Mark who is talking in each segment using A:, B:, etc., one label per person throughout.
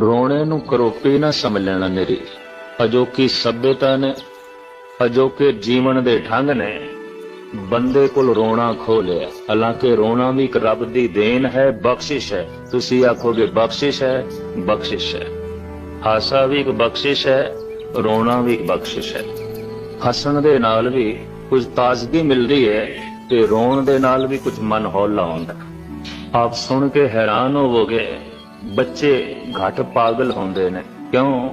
A: ਰੋਣੇ ਨੂੰ ਕਰੋਪੀ ਨਾ ਸਮਝ ਲੈਣਾ ਮੇਰੀ। ਅਜੋਕੀ ਸਭਿਅਤਾ ਨੇ ਅਜੋਕੇ ਜੀਵਨ ਦੇ ਢੰਗ ਨੇ, ਬੰਦੇ ਕੋਲ ਰੋਣਾ ਖੋ ਲਿਆ। ਹਾਲਾਂਕਿ ਰੋਣਾ ਵੀ ਇੱਕ ਰੱਬ ਦੀ ਦੇਣ ਹੈ, ਬਖਸ਼ਿਸ਼ ਹੈ। ਤੁਸੀਂ ਆਖੋਗੇ ਬਖਸ਼ਿਸ਼ ਹੈ ਬਖਸ਼ਿਸ਼ ਹੈ। ਹਾਸਾ ਵੀ ਇੱਕ ਬਖਸ਼ਿਸ਼ ਹੈ, ਰੋਣਾ ਵੀ ਇੱਕ ਬਖਸ਼ਿਸ਼ ਹੈ। ਹੱਸਣ ਦੇ ਨਾਲ ਵੀ ਕੁਝ ਤਾਜ਼ਗੀ ਮਿਲਦੀ ਹੈ ਤੇ ਰੋਣ ਦੇ ਨਾਲ ਵੀ ਕੁਝ ਮਨ ਹੌਲਾ ਹੁੰਦਾ। ਆਪ ਸੁਣ ਕੇ ਹੈਰਾਨ ਹੋਵੋਗੇ। ਬੱਚੇ ਘਟ ਪਾਗਲ ਹੁੰਦੇ ਨੇ। ਕਿਉਂ?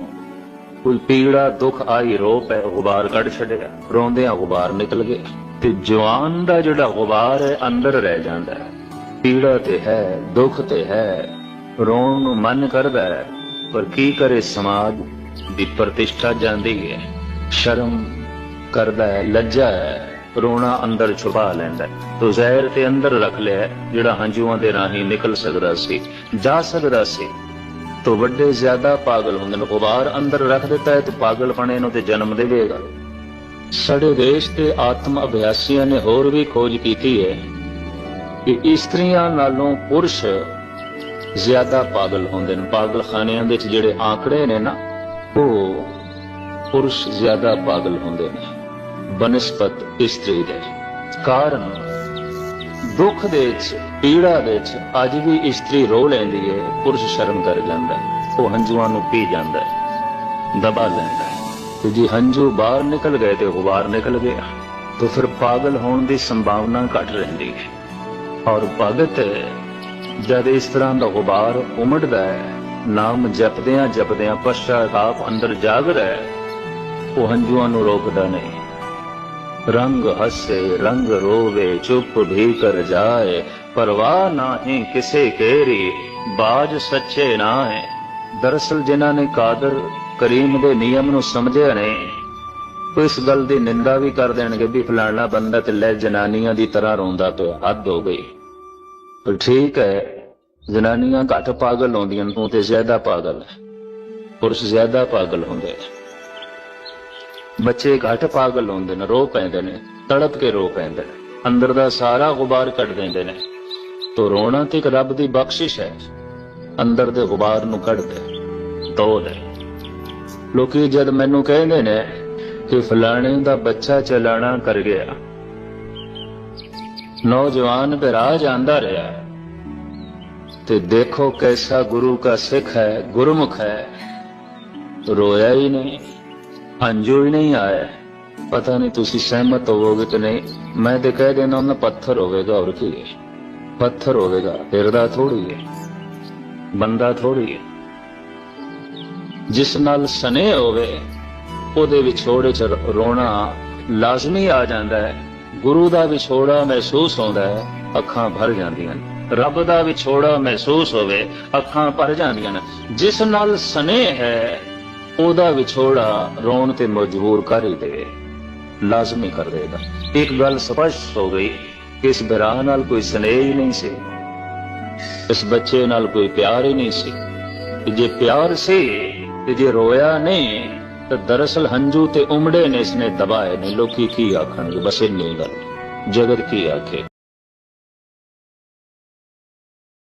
A: ਕੋਈ ਪੀੜਾ, ਦੁੱਖ ਆਈ ਰੋ ਪੈ ਗੁਬਾਰ ਕੱਢ ਛੱਡਿਆ। ਰੋਂਦਿਆਂ ਗੁਬਾਰ ਨਿਕਲ ਗਿਆ। ਤੇ ਜਵਾਨ ਦਾ ਜਿਹੜਾ ਗੁਬਾਰ ਹੈ, ਅੰਦਰ ਰਹਿ ਜਾਂਦਾ ਹੈ। ਪੀੜਾ ਤੇ ਹੈ, ਦੁੱਖ ਤੇ ਹੈ, ਰੋਣ ਨੂੰ ਮਨ ਕਰਦਾ ਹੈ। ਪਰ ਕੀ ਕਰੇ ਸਮਾਜ ਦੀ ਪ੍ਰਤਿਸ਼ਠਾ ਜਾਂਦੀ ਹੈ? ਸ਼ਰਮ ਕਰਦਾ ਹੈ ਲੱਜਾ ਹੈ। ਰੋਣਾ ਅੰਦਰ ਛੁਪਾ ਲੈਂਦਾ ਤੋ ਜ਼ਹਿਰ ਤੇ ਅੰਦਰ ਰੱਖ ਲਿਆ ਜਿਹੜਾ ਹੰਝੂਆਂ ਦੇ ਰਾਹੀਂ ਨਿਕਲ ਸਕਦਾ ਸੀ, ਜਾ ਸਕਦਾ ਸੀ। ਤੋ ਵੱਡੇ ਜ਼ਿਆਦਾ ਪਾਗਲ ਹੁੰਦੇ ਨੇ ਗੁਬਾਰ ਅੰਦਰ ਰੱਖ ਦਿੱਤਾ ਹੈ, ਤੇ ਪਾਗਲਪਣੇ ਨੂੰ ਤੇ ਜਨਮ ਦੇਵੇਗਾ। ਸਾਡੇ ਦੇਸ਼ ਦੇ ਆਤਮ ਅਭਿਆਸੀਆਂ ਨੇ ਹੋਰ ਵੀ ਖੋਜ ਕੀਤੀ ਹੈ ਕਿ ਇਸਤਰੀਆਂ ਨਾਲੋਂ ਪੁਰਸ਼ ਜ਼ਿਆਦਾ ਪਾਗਲ ਹੁੰਦੇ ਨੇ। ਪਾਗਲਖਾਨਿਆਂ ਵਿੱਚ ਜਿਹੜੇ ਆંકੜੇ ਨੇ ਨਾ, ਉਹ ਪੁਰਸ਼ ਜ਼ਿਆਦਾ ਪਾਗਲ ਹੁੰਦੇ ਨੇ। ਬਨਸਪਤ ਇਸਤਰੀ ਦੇ। ਕਾਰਨ, ਦੁੱਖ ਦੇ ਵਿੱਚ, ਪੀੜਾ ਦੇ ਵਿੱਚ ਅੱਜ ਵੀ ਇਸਤਰੀ ਰੋ ਲੈਂਦੀ ਹੈ ਪੁਰਸ਼ ਸ਼ਰਮ ਕਰ ਜਾਂਦਾ ਉਹ ਹੰਝੂਆਂ ਨੂੰ ਪੀ ਜਾਂਦਾ ਦਬਾ ਲੈਂਦਾ ਤੇ ਜੀ ਹੰਝੂ ਬਾਹਰ ਨਿਕਲ ਗਏ ਤੇ ਗੁਬਾਰ ਨਿਕਲ ਗਿਆ, ਤਾਂ ਫਿਰ ਪਾਗਲ ਹੋਣ ਦੀ ਸੰਭਾਵਨਾ ਘਟ ਰਹਿੰਦੀ ਹੈ ਔਰ ਭਗਤ, ਜਦ ਇਸ ਤਰ੍ਹਾਂ ਦਾ ਗੁਬਾਰ ਉਮੜਦਾ ਹੈ ਨਾਮ ਜਪਦਿਆਂ ਜਪਦਿਆਂ ਪਛਤਾਪ ਅੰਦਰ ਜਾਗਦਾ ਹੈ ਉਹ ਹੰਝੂਆਂ ਨੂੰ ਰੋਕਦਾ ਨਹੀਂ। ਰੰਗ ਹੱਸੇ ਰੰਗ ਰੋਵੇ ਚੁੱਪ ਵੀ ਕਰ ਜਾਏ ਪਰਵਾਹ ਨਾਹੀਂ ਕਿਸੇ ਕੇਰੀ ਬਾਜ ਸੱਚੇ ਨਾ ਹੈ ਦਰਅਸਲ ਜਿਨ੍ਹਾਂ ਨੇ ਕਾਦਰ ਕਰੀਮ ਦੇ ਨਿਯਮ ਨੂੰ ਸਮਝਿਆ ਨੇ ਉਹ ਇਸ ਗੱਲ ਦੀ ਨਿੰਦਾ ਵੀ ਕਰ ਦੇਣਗੇ ਵੀ ਫਲਾਣਾ ਬੰਦਾ ਤੇ ਲੈ ਜਨਾਨੀਆਂ ਦੀ ਤਰ੍ਹਾਂ ਰੋਂਦਾ ਪਿਆ ਹੱਦ ਹੋ ਗਈ ਪਰ ਠੀਕ ਹੈ ਜਨਾਨੀਆਂ ਘੱਟ ਪਾਗਲ ਹੁੰਦੀਆਂ ਨੇ, ਤੂੰ ਤੇ ਜ਼ਿਆਦਾ ਪਾਗਲ ਹੈ ਪੁਰਸ਼ ਜ਼ਿਆਦਾ ਪਾਗਲ ਹੁੰਦੇ ਨੇ ਬੱਚੇ ਘੱਟ ਪਾਗਲ ਹੁੰਦੇ ਨੇ, ਰੋ ਪੈਂਦੇ ਨੇ, ਤੜਪ ਕੇ ਰੋ ਪੈਂਦੇ ਨੇ, ਅੰਦਰ ਦਾ ਸਾਰਾ ਗੁਬਾਰ ਕੱਢ ਦਿੰਦੇ ਨੇ। ਤੋ ਰੋਣਾ ਤੇ ਇੱਕ ਰੱਬ ਦੀ ਬਖਸ਼ਿਸ਼ ਹੈ, ਅੰਦਰ ਦੇ ਗੁਬਾਰ ਨੂੰ ਕੱਢ ਦੇ ਧੋ ਦੇ ਲੋਕੀ ਜਦ ਮੈਨੂੰ ਕਹਿੰਦੇ ਨੇ ਕਿ ਫਲਾਣੇ ਦਾ ਬੱਚਾ ਚਲਾਣਾ ਕਰ ਗਿਆ, ਨੌਜਵਾਨ ਤੇ ਰਾਹ ਜਾਂਦਾ ਰਿਹਾ ਤੇ ਦੇਖੋ ਕੈਸਾ ਗੁਰੂ का ਸਿੱਖ ਹੈ, ਗੁਰਮੁਖ ਹੈ, ਰੋਇਆ ਹੀ ਨਹੀਂ। ਅੰਜੂ ਹੀ ਨਹੀਂ ਆਇਆ। ਪਤਾ ਨਹੀਂ ਤੁਸੀਂ ਸਹਿਮਤ ਹੋਵੋਗੇ ਕਿ ਨਹੀਂ। ਮੈਂ ਤੇ ਕਹਿ ਦੇਣਾ ਉਹਨਾਂ ਪੱਥਰ ਹੋਵੇਗਾ ਹੋਰ ਕੀ ਹੈ? ਪੱਥਰ ਹੋਵੇਗਾ ਹਿਰਦਾ ਥੋੜੀ ਹੈ। ਬੰਦਾ ਥੋੜੀ ਹੈ। ਜਿਸ ਨਾਲ ਸਨੇਹ ਹੋਵੇ, ਉਹਦੇ ਵਿਛੋੜੇ ਚ ਰੋਣਾ ਲਾਜ਼ਮੀ ਆ ਜਾਂਦਾ ਹੈ। ਗੁਰੂ ਦਾ ਵਿਛੋੜਾ ਮਹਿਸੂਸ ਹੁੰਦਾ ਹੈ, ਅੱਖਾਂ ਭਰ ਜਾਂਦੀਆਂ ਨੇ। ਰੱਬ ਦਾ ਵਿਛੋੜਾ ਮਹਿਸੂਸ ਹੋਵੇ, ਅੱਖਾਂ ਭਰ ਜਾਂਦੀਆਂ ਨੇ। ਜਿਸ ਨਾਲ ਸਨੇਹ ਹੈ ਉਹਦਾ ਵਿਛੋੜਾ ਰੋਣ ਤੇ ਮਜਬੂਰ ਕਰ ਹੀ ਦੇਵੇ ਲਾਜ਼ਮੀ ਕਰ ਦੇਗਾ। ਇੱਕ ਗੱਲ ਸਪਸ਼ਟ ਹੋ ਗਈ ਕਿ ਇਸ ਬਿਰਾਹ ਨਾਲ ਕੋਈ ਸਨੇਹ ਹੀ ਨਹੀਂ ਸੀ। ਇਸ ਬੱਚੇ ਨਾਲ ਕੋਈ ਪਿਆਰ ਹੀ ਨਹੀਂ ਸੀ। ਜੇ ਪਿਆਰ ਸੀ ਤੇ ਜੇ ਰੋਇਆ ਨਹੀਂ, ਤਾਂ ਦਰਅਸਲ ਹੰਝੂ ਤੇ ਉਮੜੇ ਨੇ ਇਸਨੇ ਦਬਾਏ ਨੇ। ਲੋਕੀ ਕੀ ਆਖਣਗੇ? ਬਸ ਇੰਨੀ ਗੱਲ। ਜਗਤ ਕੀ ਆਖੇ?